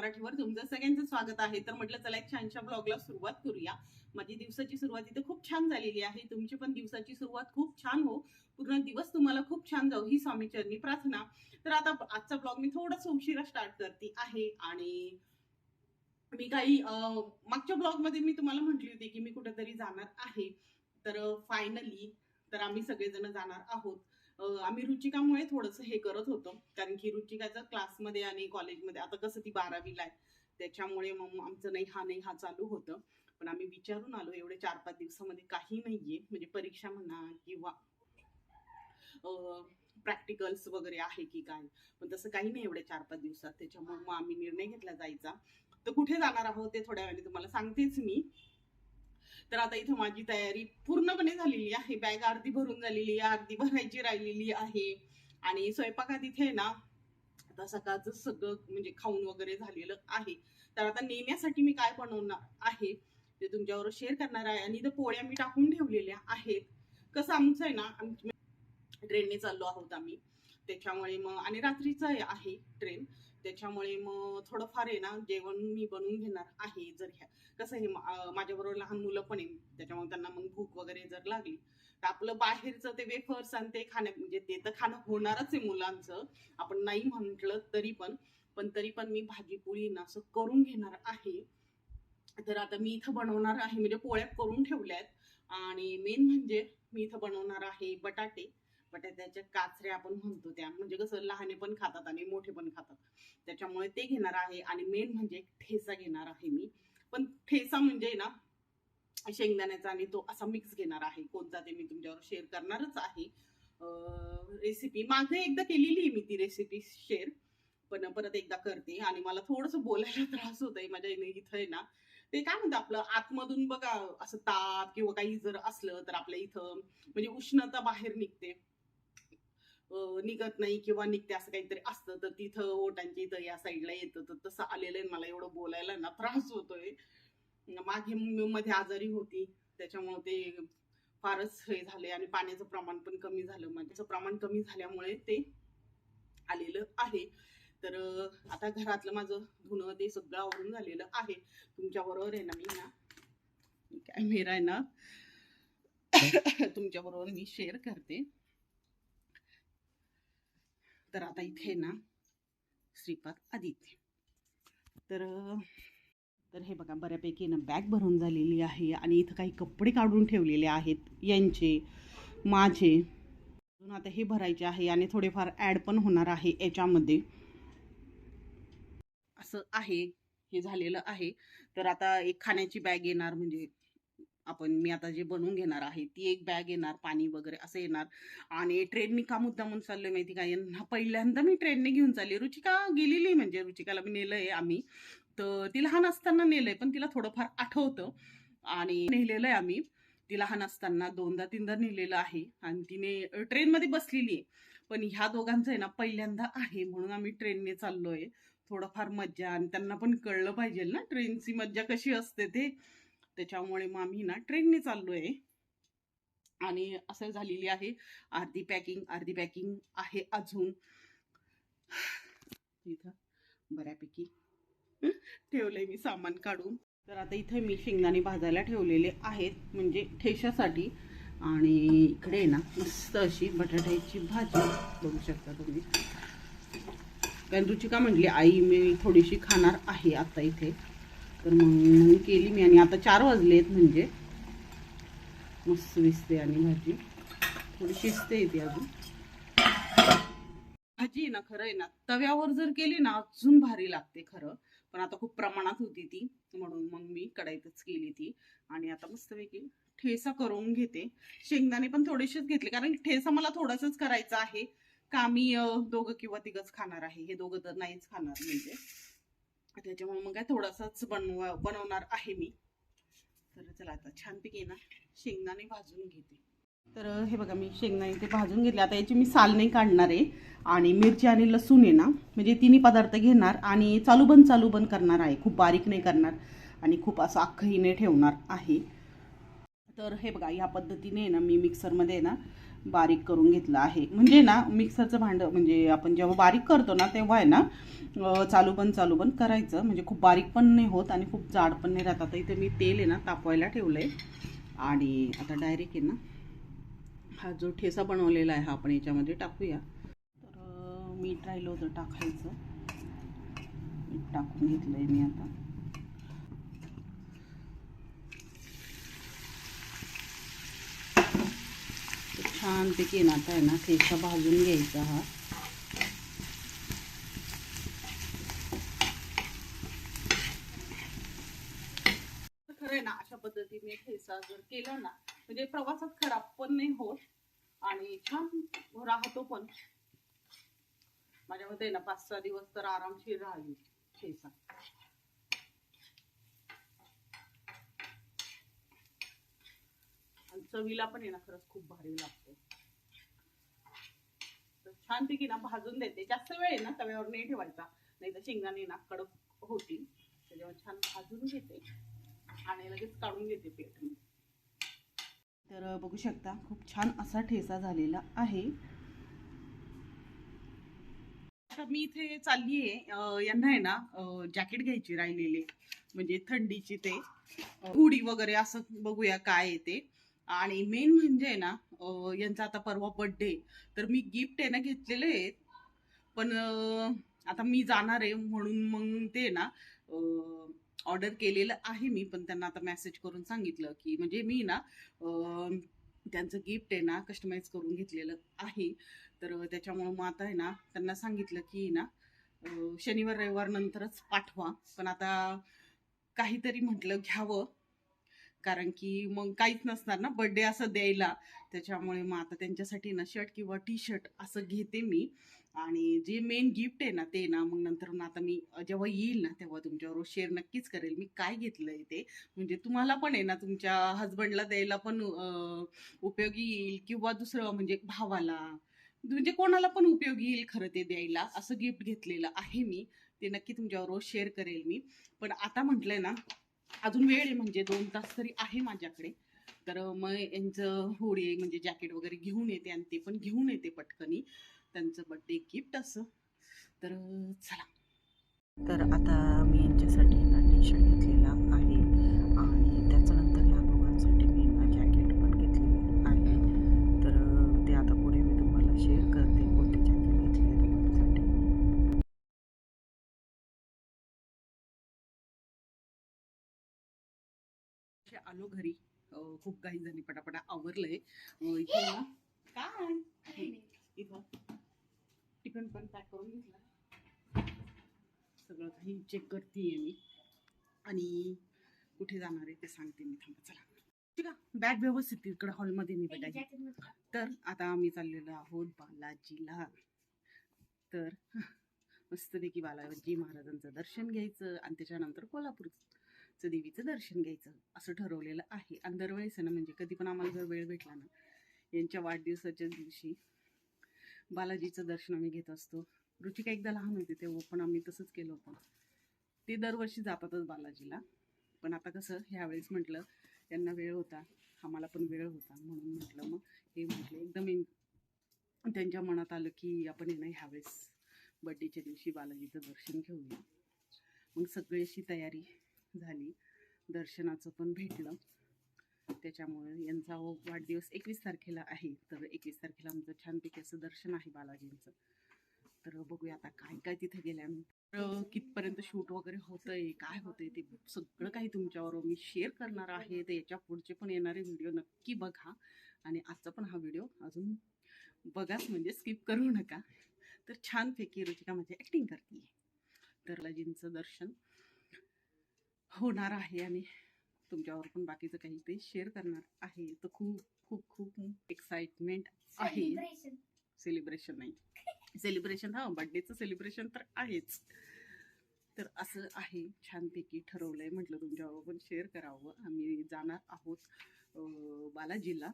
मराठीवर. तुमचं सगळ्यांचं स्वागत आहे तर म्हटलं चला एक छानशा ब्लॉगला सुरुवात करूया. माझी दिवसाची सुरुवात इथे खूप छान झालेली आहे. तुमची पण दिवसाची सुरुवात खूप छान हो. पूर्ण दिवस तुम्हाला खूप छान जाऊ ही स्वामीचरणी प्रार्थना. तर आता आजचा ब्लॉग मी थोडस उशिरा स्टार्ट करते आहे आणि मी काही मागच्या ब्लॉगमध्ये मी तुम्हाला म्हटली होती की मी कुठेतरी जाणार आहे. तर फायनली तर आम्ही सगळेजण जाणार आहोत. आम्ही रुचिकामुळे थोडंसं हे करत होतो. कारण की रुचिकाचं क्लासमध्ये आणि कॉलेजमध्ये आता कसं ती बारावीला आहे त्याच्यामुळे मग आमचं नाही हा नाही हा चालू होतं. पण आम्ही विचारून आलो एवढे चार पाच दिवसामध्ये काही नाहीये. म्हणजे परीक्षा म्हणा किंवा प्रॅक्टिकल्स वगैरे आहे की काय. पण तसं काही नाही एवढ्या चार पाच दिवसात. त्याच्यामुळे मग आम्ही निर्णय घेतला जायचा. तर कुठे जाणार आहोत ते थोड्या वेळाने तुम्हाला सांगतेच मी. तर आता इथं माझी तयारी पूर्णपणे झालेली आहे. बॅग अर्धी भरून झालेली आहे अर्धी भरायची राहिलेली आहे. आणि स्वयंपाकात इथे ना आता सकाळचं सगळं म्हणजे खाऊन वगैरे झालेलं आहे. तर आता नेण्यासाठी मी काय बनवणार आहे ते तुमच्यावर शेअर करणार आहे. आणि इथं पोळ्या मी टाकून ठेवलेल्या आहेत. कसं आमचं आहे ना आमची ट्रेनने चाललो आहोत आम्ही. त्याच्यामुळे मग आणि रात्रीचं आहे ट्रेन त्याच्यामुळे मग थोडंफार आहे ना जेवण मी बनवून घेणार आहे जर ह्या. कसं आहे माझ्याबरोबर लहान मुलं पण आहे त्याच्यामुळे त्यांना मग भूक वगैरे जर लागली तर आपलं बाहेरचं ते वेफर्स आणि ते खाण्या म्हणजे ते तर खाणं होणारच आहे मुलांचं. आपण नाही म्हटलं तरी पण पण तरी पण मी भाजी पोळी ना असं करून घेणार आहे. तर आता मी इथं बनवणार आहे म्हणजे पोळ्या करून ठेवल्यात. आणि मेन म्हणजे मी इथं बनवणार आहे बटाटे. बटाट्याच्या काचऱ्या आपण म्हणतो त्या. म्हणजे कसं लहाने पण खातात आणि मोठे पण खातात. त्याच्यामुळे ते घेणार आहे आणि मेन म्हणजे ठेचा घेणार आहे मी. पण ठेचा म्हणजे ना शेंगदाण्याचा आणि तो असा मिक्स घेणार आहे. कोणता ते मी तुमच्यावर शेअर करणारच आहे. रेसिपी मागे एकदा केलेली आहे मी ती रेसिपी शेअर पण परत एकदा करते आणि मला थोडंसं बोलायला त्रास होत आहे माझ्या इथं आहे ना. ते काय म्हणतात आपलं आतमधून बघा असं ताप किंवा काही जर असलं तर आपल्या इथं म्हणजे उष्णता बाहेर निघते. निघत नाही किंवा निघते असं काहीतरी असतं तर तिथं ओटांच्या इथं या साईडला येतं तर तसं आलेलं आहे. मला एवढं बोलायला ना त्रास होतोय. मागे मध्ये आजारी होती. त्याच्यामुळे ते फारच हे झाले आणि पाण्याचं प्रमाण पण कमी झालं. माझ्याचं प्रमाण कमी झाल्यामुळे ते आलेलं आहे. तर आता घरातलं माझं धुणं ते सगळं आवरून झालेलं आहे. तुमच्या बरोबर आहे ना मी ना? कॅमेरा आहे ना? तुमच्या बरोबर मी शेअर करते. तर आता इथे ना श्रीपाद आदित्य. तर तर हे बघा बऱ्यापैकी ना बॅग भरून झालेली आहे आणि इथं काही कपडे काढून ठेवलेले आहेत यांचे माझे. अजून आता हे भरायचे आहे आणि थोडेफार ॲड पण होणार आहे याच्यामध्ये. असं आहे हे झालेलं आहे. तर आता एक खाण्याची बॅग येणार म्हणजे आपण मी आता जे बनवून घेणार आहे ती एक बॅग येणार पाणी वगैरे असं येणार. आणि ट्रेननी का मुद्दा म्हणून चाललोय माहिती का? यांना पहिल्यांदा मी ट्रेनने घेऊन चालली. रुचिका गेलेली म्हणजे रुचिकाला मी नेलंय आम्ही. तर ती लहान असताना नेलंय पण तिला थोडंफार आठवतं. आणि नेलेलं आहे आम्ही. ती लहान असताना दोनदा तीनदा नेलेलं आहे. आणि तिने ट्रेनमध्ये बसलेली आहे. पण ह्या दोघांचं आहे ना पहिल्यांदा आहे म्हणून आम्ही ट्रेनने चाललोय. थोडंफार मज्जा. आणि त्यांना पण कळलं पाहिजे ना ट्रेनची मज्जा कशी असते ते. त्याच्यामुळे मग आम्ही ना ट्रेनने चाललो आहे आणि असं झालेली आहे. अर्धी पॅकिंग अर्धी पॅकिंग आहे अजून. इथं बऱ्यापैकी ठेवलंय मी सामान काढून. तर आता इथे मी शेंगदाणे भाजायला ठेवलेले आहेत. म्हणजे ठेशासाठी आणि इकडे आहे ना मस्त अशी बटाट्याची भाजी. बघू शकता तुम्ही. कारण रुचिका म्हटली आई मी थोडीशी खाणार आहे आता इथे. तर मग म्हणून केली मी आणि आता चार वाजलेत म्हणजे. मस्त विसते आणि भाजी. थोडी शिजते येते अजून. भाजी आहे ना खरं आहे ना तव्यावर जर केली ना अजून भारी लागते खरं. पण आता खूप प्रमाणात होती ती म्हणून मग मी कढाईतच केली ती. आणि आता मस्तपैकी ठेसा करून घेते. शेंगदाणे पण थोडेसेच घेतले कारण ठेसा मला थोडासाच करायचा आहे. का मी दोघं किंवा तिघंच खाणार आहे. हे दोघं तर नाहीच खाणार म्हणजे. त्याच्यामुळे मग काय थोडासाच बनवा बनवणार आहे मी. तर चला आता छानपैकी ना शेंगदाणे भाजून घेते. तर हे बघा मी शेंगदाणे ते भाजून घेतले. आता याची मी साल नाही काढणार आहे. आणि मिरची आणि लसूण आहे ना म्हणजे तिन्ही पदार्थ घेणार आणि चालू बंद चालू बंद करणार आहे. खूप बारीक नाही करणार आणि खूप असं अख्खहीने ठेवणार आहे. तर हे बघा या पद्धतीने ना मी मिक्सरमध्ये ना बारीक करून घेतलं आहे. म्हणजे ना मिक्सरचं भांडं म्हणजे आपण जेव्हा बारीक करतो ना तेव्हा आहे ना चालू बंद चालू बंद करायचं. म्हणजे खूप बारीक पण नाही होत आणि खूप जाड पण नाही राहत. आता इथे मी तेल आहे ना तापवायला ठेवलं आहे आणि आता डायरेक्ट आहे ना हा जो ठेसा बनवलेला आहे हा आपण याच्यामध्ये टाकूया. तर मीठ राहिलं होतं टाकायचं. मीठ टाकून घेतलं आहे मी आता तर छानपैकी ना आता आहे ना ठेचा भाजून घ्यायचा हा. खरं आहे ना अशा पद्धतीने ठेचा जर केला ना म्हणजे प्रवासात खराब पण नाही होत आणि छान राहतो पण. माझ्या मते ना पाच सहा दिवस तर आरामशीर राहील ठेचा. चवीला पण आहे ना खरंच खूप भारी लागतो छानपैकी ना भाजून देते. जास्त वेळ आहे ना तव्यावर नाही ठेवायचा. नाही तर शेंगदाणे ना कडक होतील. त्याच्यावर छान भाजून घेते. आणि लगेच काढून घेते पेट तर बघू शकता खूप छान असा ठेसा झालेला आहे. मी इथे चालली आहे यांना आहे ना जॅकेट घ्यायची राहिलेले. म्हणजे थंडीची ते. हुडी वगैरे असं बघूया काय आहे ते. आणि मेन म्हणजे आहे ना यांचा आता परवा बर्थडे तर मी गिफ्ट आहे ना घेतलेले आहेत. पण आता मी जाणार आहे म्हणून मग ते ना ऑर्डर केलेलं आहे मी. पण त्यांना आता मेसेज करून सांगितलं की म्हणजे मी ना त्यांचं गिफ्ट आहे ना कस्टमाइज करून घेतलेलं आहे. तर त्याच्यामुळं मग आता आहे ना त्यांना सांगितलं की ना शनिवार रविवार नंतरच पाठवा. पण आता काहीतरी म्हटलं घ्यावं. कारण की मग काहीच नसणार ना बर्थडे असं द्यायला. त्याच्यामुळे मग आता त्यांच्यासाठी ना शर्ट किंवा टी शर्ट असं घेते मी. आणि जे मेन गिफ्ट आहे ना ते ना मग नंतर ना आता मी जेव्हा येईल ना तेव्हा तुमच्याबरोबर शेअर नक्कीच करेल. मी काय घेतलं आहे ते? म्हणजे तुम्हाला पण आहे ना तुमच्या हजबंडला द्यायला पण उपयोगी येईल किंवा दुसरं म्हणजे भावाला. म्हणजे कोणाला पण उपयोगी येईल खरं ते द्यायला. असं गिफ्ट घेतलेलं आहे मी. ते नक्की तुमच्याबरोबर शेअर करेल मी. पण आता म्हटलंय ना अजून वेळ आहे म्हणजे दोन तास तरी आहे माझ्याकडे. तर मग यांचं होडी म्हणजे जॅकेट वगैरे घेऊन येते आणि ते पण घेऊन येते पटकनी. त्यांचं बड्डे गिफ्ट असं. तर चला. तर आता मी यांच्यासाठी ना टी शर्ट घेतलेला आहे आणि त्याच्यानंतर ह्या दोघांसाठी मी ना जॅकेट पण घेतलेलं आहे तर ते आता पुढे मी तुम्हाला शेअर करते कोणते जॅकेट घेतले दोघांसाठी असे आलो घरी. खूप काही झाली पटापटा आवरलंय. इथे काय? टिफिन पण पॅक करून घेतला. सगळं काही चेक करते मी. आणि कुठे जाणार आहे ते सांगते मी थांबा चला. ठीक आहे. बॅग व्यवस्थित तिकडे हॉलमध्ये नाही भेटायची तर आता आम्ही चाललेलो आहोत बालाजीला. तर मस्तपैकी बालाजी महाराजांचं दर्शन घ्यायचं आणि त्याच्यानंतर कोल्हापूरचं देवीचं दर्शन घ्यायचं असं ठरवलेलं आहे. आणि दरवेळेस ना म्हणजे कधी पण आम्हाला जर वेळ भेटला ना यांच्या वाढदिवसाच्या दिवशी बालाजीचं दर्शन आम्ही घेत असतो. रुचिका एकदा लहान होती तेव्हा पण आम्ही तसंच केलं होतं. ते दरवर्षी जातातच बालाजीला. पण आता कसं ह्यावेळेस म्हटलं यांना वेळ होता. आम्हाला पण वेळ होता. म्हणून म्हटलं मग हे म्हटलं. एकदम त्यांच्या मनात आलं की आपण येणं ह्यावेळेस बड्डेच्या दिवशी बालाजीचं दर्शन घेऊया. मग सगळी अशी तयारी झाली. दर्शनाचं पण भेटलं. त्याच्यामुळे यांचा हो वाढदिवस एकवीस तारखेला आहे. तर एकवीस तारखेला आमचं छानपैकी असं दर्शन आहे बालाजींचं. तर बघूया आता काय काय तिथे गेल्यानंतर कितपर्यंत शूट वगैरे होतंय काय होतंय ते सगळं काही तुमच्यावर मी शेअर करणार आहे. तर याच्या पुढचे पण येणारे व्हिडिओ नक्की बघा. आणि आजचा पण हा व्हिडिओ अजून बघाच म्हणजे स्किप करू नका. तर छानपैकी रुचिका माझी ॲक्टिंग करते तर बालाजींचं दर्शन. होणार आहे आणि तुमच्यावर पण बाकीचं काही ते शेअर करणार आहे. तर खूप खूप खूप एक्साइटमेंट आहे. सेलिब्रेशन नाही. सेलिब्रेशन हा बड्डेचं सेलिब्रेशन तर आहेच. तर असं आहे छानपैकी ठरवलंय. म्हटलं तुमच्याबरोबर पण शेअर करावं. आम्ही जाणार आहोत बालाजीला.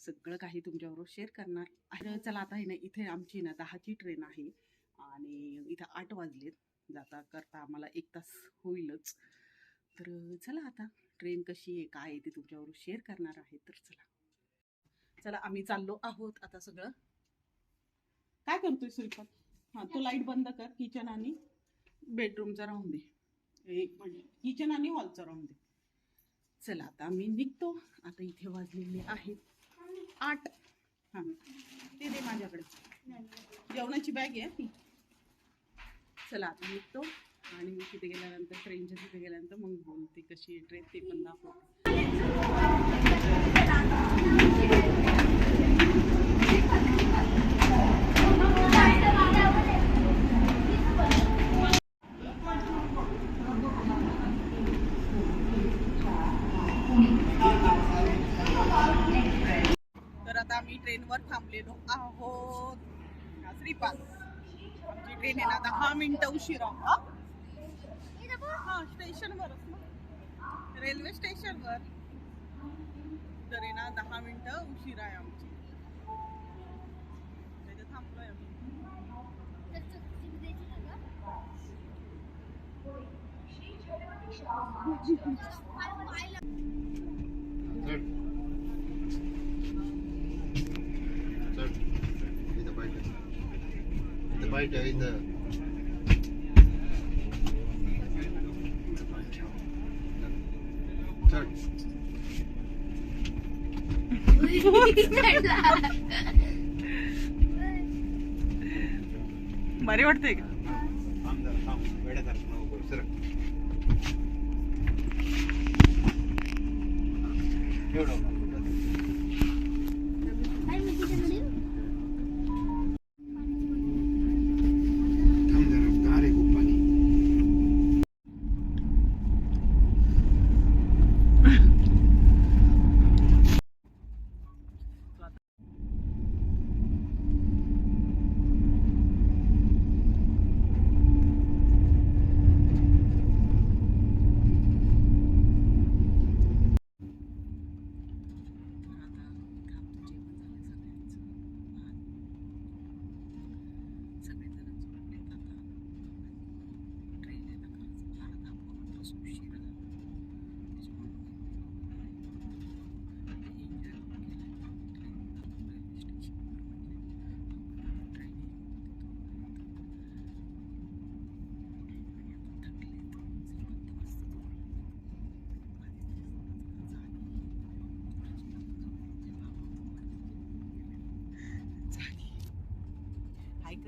सगळं काही तुमच्याबरोबर शेअर करणार आहे. चला आता आहे ना इथे आमची ना दहाची ट्रेन आहे. आणि इथं आठ वाजलेत. जाता करता आम्हाला एक तास होईलच. तर चला आता ट्रेन कशी आहे काय आहे ते तुमच्याबरोबर शेअर करणार आहे. तर चला. चला आम्ही चाललो आहोत आता सगळं. काय करतोय स्वयंपाक? हा तो लाइट बंद कर किचन आणि बेडरूमचा राहून दे. एक म्हणजे किचन आणि हॉलचा राहून दे. चला आता आम्ही निघतो. आता इथे वाजलेले आहेत आठ. हा ते दे माझ्याकडे. जेवणाची बॅग आहे ती. चला आता निघतो. आणि तिथे गेल्यानंतर ट्रेनच्या तिथे गेल्यानंतर मग बोलते कशी आहे ट्रेन ते पण दाखवते तर आता आम्ही ट्रेनवर थांबलेलो आहोत हा, श्रीपाद आमची ट्रेन आहे ना दहा मिनिटं उशिरा हा? हा स्टेशनवरच ना रेल्वे स्टेशनवर. तर आहे ना दहा मिनिटं उशिरा आहे आमची. त्याच्यात थांबलोय आम्ही. ठेव इथं चढ बरे वाटतंय का? एवढं थांब जरा गार आहे खूप पाणी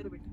हाय कर बेटा